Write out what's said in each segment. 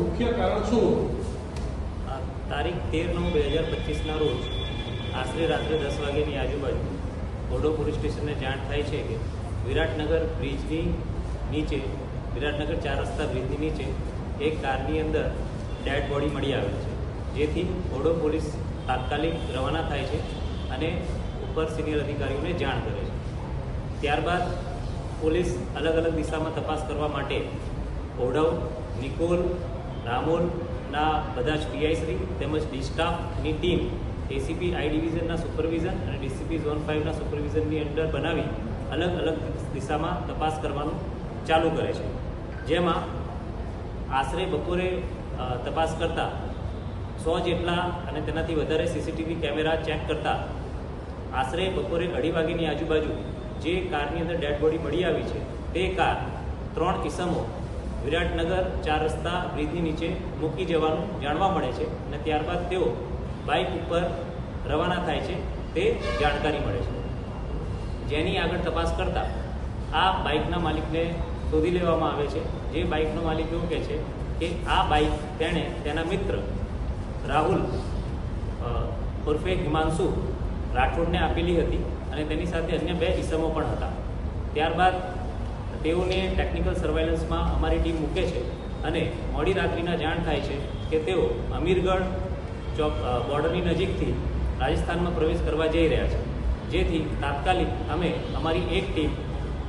મુખ્ય કારણ શું? તારીખ તેર નવ બે હજાર પચીસના રોજ આશરે રાત્રે દસ વાગ્યાની આજુબાજુ ઓડો પોલીસ સ્ટેશનને જાણ થાય છે કે વિરાટનગર બ્રિજની નીચે, વિરાટનગર ચાર રસ્તા બ્રિજની નીચે એક કારની અંદર ડેડ બોડી મળી આવે છે. જેથી ઓડો પોલીસ તાત્કાલિક રવાના થાય છે અને ઉપર સિનિયર અધિકારીઓને જાણ કરે છે. ત્યારબાદ પોલીસ અલગ અલગ દિશામાં તપાસ કરવા માટે ઓઢવ, નિકોલ રામોલના બધા જ પીઆઈશ્રી તેમજ ડીસ્ટાફની ટીમ એસીપી આઈ ડિવિઝનના સુપરવિઝન અને ડીસીપી ઝોન ફાઇવના સુપરવિઝનની અંડર બનાવી અલગ અલગ દિશામાં તપાસ કરવાનું ચાલુ કરે છે. જેમાં આશરે બપોરે તપાસ કરતા સો જેટલા અને તેનાથી વધારે સીસીટીવી કેમેરા ચેક કરતા આશરે બપોરે અઢી વાગ્યાની આજુબાજુ જે કારની અંદર ડેડ બોડી મળી આવી છે, તે કાર ત્રણ કિસમો વિરાટનગર ચાર રસ્તા બ્રિજની નીચે મૂકી જવાનું જાણવા મળે છે અને ત્યારબાદ તેઓ બાઇક ઉપર રવાના થાય છે, તે જાણકારી મળે છે. જેની આગળ તપાસ કરતાં આ બાઇકના માલિકને શોધી લેવામાં આવે છે, જે બાઇકનો માલિક એવું કહે છે કે આ બાઇક તેણે તેના મિત્ર રાહુલ ઉર્ફે હિમાંશુ રાઠોડને આપેલી હતી અને તેની સાથે અન્ય બે ઇસમો પણ હતા. ત્યારબાદ તેઓને ટેકનિકલ સર્વેલન્સમાં અમારી ટીમ મૂકે છે અને મોડી રાત્રિના જાણ થાય છે કે તેઓ અમીરગઢ ચોક બોર્ડરની નજીકથી રાજસ્થાનમાં પ્રવેશ કરવા જઈ રહ્યા છે. જેથી તાત્કાલિક અમે અમારી એક ટીમ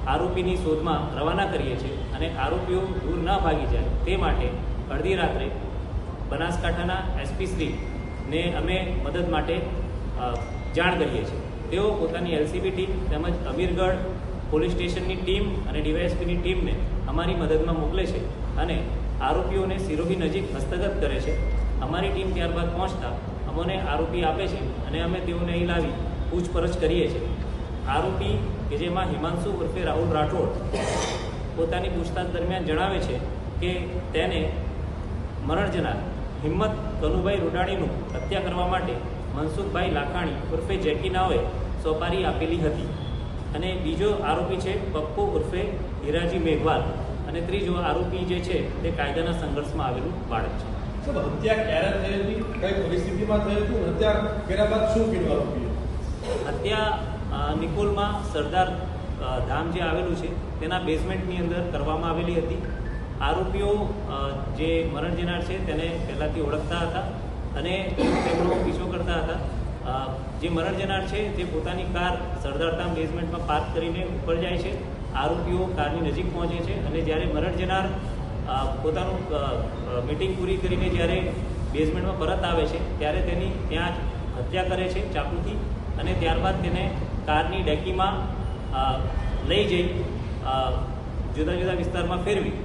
આરોપીની શોધમાં રવાના કરીએ છીએ અને આરોપીઓ દૂર ન ભાગી જાય તે માટે અડધી રાત્રે બનાસકાંઠાના એસપી શ્રીને અમે મદદ માટે જાણ કરીએ છીએ. તેઓ પોતાની એલસીબી ટીમ તેમજ અમીરગઢ પોલીસ સ્ટેશનની ટીમ અને ડીવાયએસપીની ટીમને અમારી મદદમાં મોકલે છે અને આરોપીઓને સિરોહી નજીક હસ્તગત કરે છે. અમારી ટીમ ત્યારબાદ પહોંચતા અમને આરોપી આપે છે અને અમે તેઓને અહીં લાવી પૂછપરછ કરીએ છીએ. આરોપી કે જેમાં હિમાંશુ ઉર્ફે રાહુલ રાઠોડ પોતાની પૂછતાછ દરમિયાન જણાવે છે કે તેને મરણ જનાર હિંમત કનુભાઈ રૂડાણીનું હત્યા કરવા માટે મનસુખભાઈ લાખાણી ઉર્ફે જેકી નાઓએ સોપારી આપેલી હતી. અને બીજો આરોપી છે પપ્પુ ઉર્ફે હિરાજી મેઘવાલ. અને ત્રીજો આરોપી જે છે તે કાયદાના સંઘર્ષમાં આવેલું બાળક છે. હત્યા ક્યારે થઈ હતી? કઈ પરિસ્થિતિમાં થઈ હતી? હત્યા કર્યા બાદ શું કર્યું આરોપીએ? હત્યા નિકોલમાં સરદાર ધામ જે આવેલું છે તેના બેઝમેન્ટની અંદર કરવામાં આવેલી હતી. આરોપીઓ જે મરણ જનાર છે તેને પહેલાંથી ઓળખતા હતા. અને તેમનો પીછો કરતા હતા. જે મરણ જનાર છે, તે પોતાની કાર સરદારધામ બેઝમેન્ટમાં પાર્ક કરીને ઉપર જાય છે. આરોપીઓ કારની નજીક પહોંચે છે અને જ્યારે મરણ જનાર પોતાનું મીટિંગ પૂરી કરીને જ્યારે બેઝમેન્ટમાં પરત આવે છે, ત્યારે તેની ત્યાં જ હત્યા કરે છે ચાકુથી અને ત્યારબાદ તેને કારની ડેકીમાં લઈ જઈ જુદા જુદા વિસ્તારમાં ફેરવી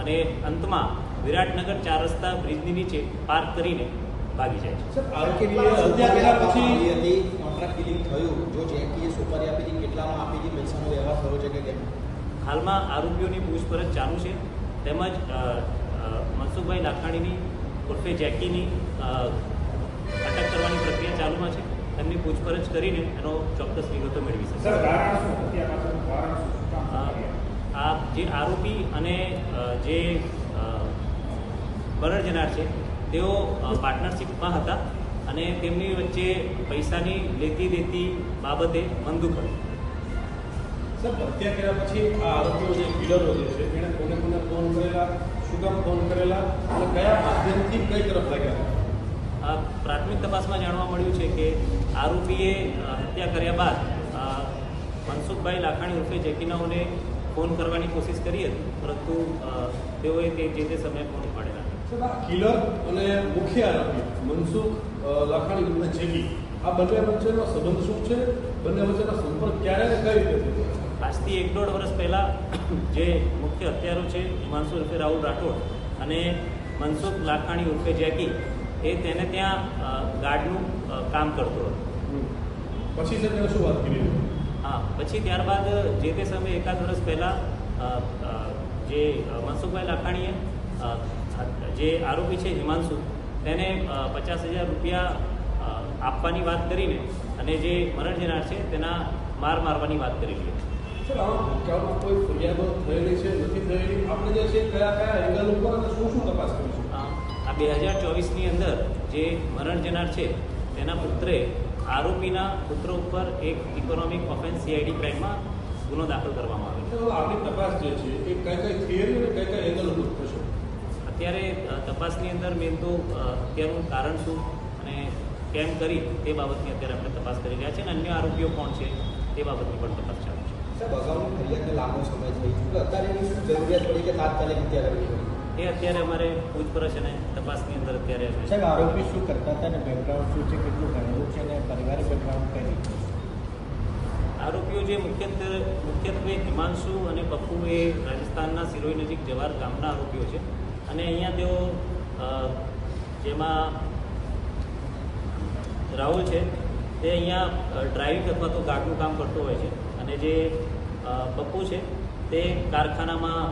અને અંતમાં વિરાટનગર ચાર રસ્તા બ્રિજની નીચે પાર્ક કરીને ભાગી જાય છે. આરોપીએ હત્યા કર્યા પછી કોન્ટ્રાક્ટ ડિલિંગ થયું? જો જેકીએ સુપારી આપી હતી કેટલામાં આપી હતી? પૈસાનો વ્યવહાર થયો છે કે કેમ? હાલમાં આરોપીઓની પૂછપરછ ચાલુ છે. તેમજ મનસુખભાઈ લાખાણીની ઉર્ફે જેકીની અટક કરવાની પ્રક્રિયા ચાલુમાં છે. તેમની પૂછપરછ કરીને એનો ચોક્કસ વિગતો મેળવી શકશે? આ જે આરોપી અને જે બરડ જનાર છે તેઓ પાર્ટનરશિપમાં હતા અને તેમની વચ્ચે પૈસાની લેતી દેતી બાબતે મનદુખ હતું સર હત્યા કર્યા પછી આ આરોપીઓ જે કિલરો જે છે એણે કોને કોને ફોન કરેલા શું કામ ફોન કરેલા અને કયા માધ્યમથી કઈ તરફ લાગ્યા? આ પ્રાથમિક તપાસમાં જાણવા મળ્યું છે કે આરોપીએ હત્યા કર્યા બાદ મનસુખભાઈ લાખાણી ઉર્ફે જેકીનાઓને ફોન કરવાની કોશિશ કરી હતી પરંતુ તેઓએ તે જે તે સમયે ફોન ઉપાડેલા. કિલર અને મુખ્ય આરોપી મનસુખ લાખાણી અને જેકી આ બંને વચ્ચેનો સંબંધ શું છે? બંને વચ્ચેનો સંપર્ક ક્યારે અને કઈ રીતે થયો? આજથી એક દોઢ વર્ષ પહેલાં જે મુખ્ય હત્યારો છે હિમાંશુ ઉર્ફે રાહુલ રાઠોડ અને મનસુખ લાખાણી ઉર્ફે જેકી એ તેને ત્યાં ગાર્ડનું કામ કરતો હતો. પછી તેને શું વાત કરી હા પછી ત્યારબાદ જે તે સમયે એકાદ વર્ષ પહેલાં જે મનસુખભાઈ લાખાણીએ જે આરોપી છે હિમાંશુ તેને પચાસ હજાર રૂપિયા આપવાની વાત કરીને અને જે મરણ જનાર છે તેના માર મારવાની વાત કરી કોઈ ફરિયાદો થયેલી છે નથી થયેલી? આપણે જે છે કયા કયા એંગલ ઉપર અને શું શું તપાસ કરીશું અ, આ બે હજાર ચોવીસની અંદર જે મરણ જનાર છે તેના પુત્રે આરોપીના પુત્ર ઉપર એક ઇકોનોમિક ઓફેન્સ સીઆઈડી ક્રાઇમમાં ગુનો દાખલ કરવામાં આવ્યો આપણી તપાસ જે છે એ કઈ કઈ થિયરી અને કઈ કઈ એંગલ ઉપર તપાસની અંદર મેન તો અત્યારનું કારણ શું અને કેમ કરી તે બાબતની અત્યારે આપણે તપાસ કરી રહ્યા છીએ અને અન્ય આરોપીઓ કોણ છે તે બાબતની પણ તપાસ ચાલુ છે. એ અત્યારે અમારે પૂછપરછ અને તપાસની અંદર અત્યારે સાહેબ આરોપી શું કરતા હતા અને બેકગ્રાઉન્ડ શું છે કેટલું ભણેલું છે અને પરિવારિક બેકગ્રાઉન્ડ કઈ આરોપીઓ જે મુખ્યત્વે મુખ્યત્વે હિમાંશુ અને પપ્પુ એ રાજસ્થાનના સિરોઈ નજીક જવાર ગામના આરોપીઓ છે. અને અહીંયા તેઓ જેમાં રાહુલ છે તે અહીંયા ડ્રાઇવિંગ અથવા તો ગાર્ડનું કામ કરતો હોય છે. અને જે પપ્પુ છે તે કારખાનામાં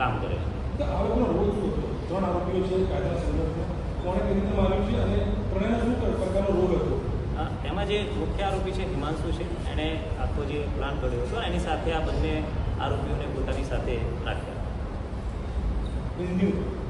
કામ કરે છે. તો આરોપીનો રોલ શું હતો? ત્રણ આરોપીઓ છે કાયદાના સંદર્ભમાં. કોણે કેવી રીતે માર્યું છે અને ત્રણેયનો શું પ્રકારનો રોલ હતો? એમાં જે મુખ્ય આરોપી છે હિમાંશુ છે એણે આખો જે પ્લાન કર્યો હતો એની સાથે આ બંને આરોપીઓને પોતાની સાથે રાખ્યા. is new.